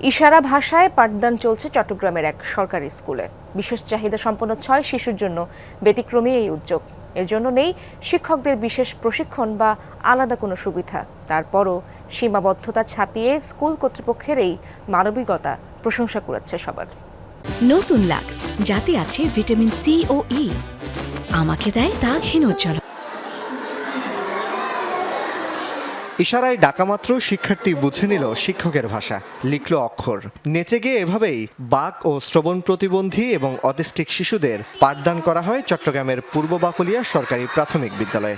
ইশারা ভাষায় পাঠদান চলছে চট্টগ্রামের এক সরকারি স্কুলে। বিশেষ চাহিদা সম্পন্ন ছয় শিশুর জন্য ব্যতিক্রমী এই উদ্যোগ। এর জন্য নেই শিক্ষকদের বিশেষ প্রশিক্ষণ বা আলাদা কোনো সুবিধা। তারপরও সীমাবদ্ধতা ছাপিয়ে স্কুল কর্তৃপক্ষের এই মানবিকতা প্রশংসা কুড়াচ্ছে সবার। নতুন লাক্স, যাতে আছে ভিটামিন সি ও ই। আমাকে দেয় দাগহীন উজ্জ্বল ইশারায় ডাকামাত্র শিক্ষার্থী বুঝে নিল শিক্ষকের ভাষা। লিখল অক্ষর। নেচে গিয়ে এভাবেই বাক ও শ্রবণ প্রতিবন্ধী এবং অটিস্টিক শিশুদের পাঠদান করা হয় চট্টগ্রামের পূর্ব বাকলিয়া সরকারি প্রাথমিক বিদ্যালয়ে।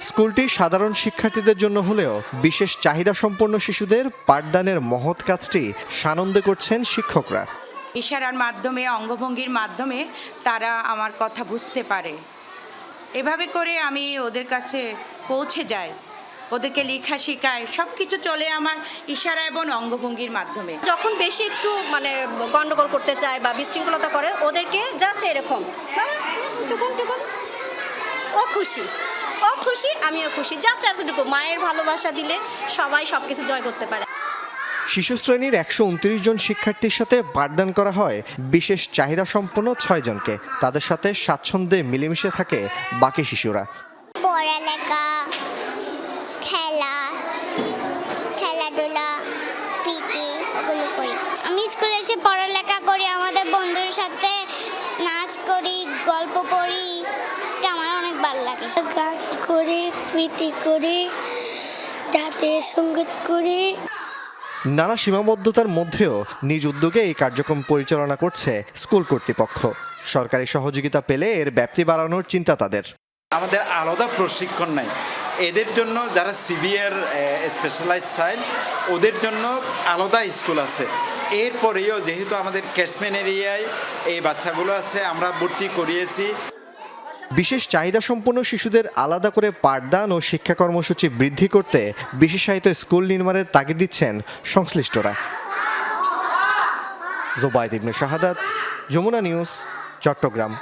স্কুলটি সাধারণ শিক্ষার্থীদের জন্য হলেও বিশেষ চাহিদা সম্পন্ন শিশুদের পাঠদানের মহৎ কাজটি সানন্দে করছেন শিক্ষকরা। ইশারার মাধ্যমে, অঙ্গভঙ্গির মাধ্যমে তারা আমার কথা বুঝতে পারে। এভাবে করে আমি ওদের কাছে পৌঁছে যাই। ওদেরকে লেখা শেখায় সব কিছু চলে আমার ইশারা এবং অঙ্গভঙ্গির মাধ্যমে। যখন বেশি একটু মানে গন্ডগোল করতে চায় বা বিশৃঙ্খলতা করে, ওদেরকে জাস্ট এরকম ও খুশি ও খুশি, আমিও খুশি। জাস্ট এতটুকু। মায়ের ভালোবাসা দিলে সবাই সব কিছু জয় করতে পারে। শিশু শ্রেণির একশো উনত্রিশ জন শিক্ষার্থীর সাথে পাঠদান করা হয়। বিশেষ চাহিদা সম্পন্ন ছয় জনকে। তাদের সাথে স্বাচ্ছন্দ্যে মিলেমিশে থাকে বাকি শিশুরা। পড়ালেখা খেলা খেলাধুলা পিটি করি। আমি স্কুলে এসে পড়ালেখা করি আমাদের বন্ধুর সাথে নাচ করি গল্প পড়ি। এটা আমার অনেক ভালো লাগে। গান করি পিটি করি জাতীয় সংগীত করি। নানা সীমাবদ্ধতার মধ্যেও নিজ উদ্যোগে এই কার্যক্রম পরিচালনা করছে স্কুল কর্তৃপক্ষ। সরকারি সহযোগিতা পেলে এর ব্যাপ্তি বাড়ানোর চিন্তা তাদের। আমাদের আলাদা প্রশিক্ষণ নাই। এদের জন্য যারা সিভিয়ার স্পেশালাইজ চাইল্ড ওদের জন্য আলাদা স্কুল আছে। এরপরেও যেহেতু আমাদের ক্যাটসম্যান এরিয়ায় এই বাচ্চাগুলো আছে, আমরা ভর্তি করিয়েছি। বিশেষ চাহিদা সম্পন্ন শিশুদের আলাদা করে পাঠদান ও শিক্ষা কর্মসূচি বৃদ্ধি করতে বিশেষায়িত স্কুল নির্মাণের তাগিদ দিচ্ছেন সংশ্লিষ্টরা। জোবায়দ ইবনে শাহাদাত, যমুনা নিউজ, চট্টগ্রাম।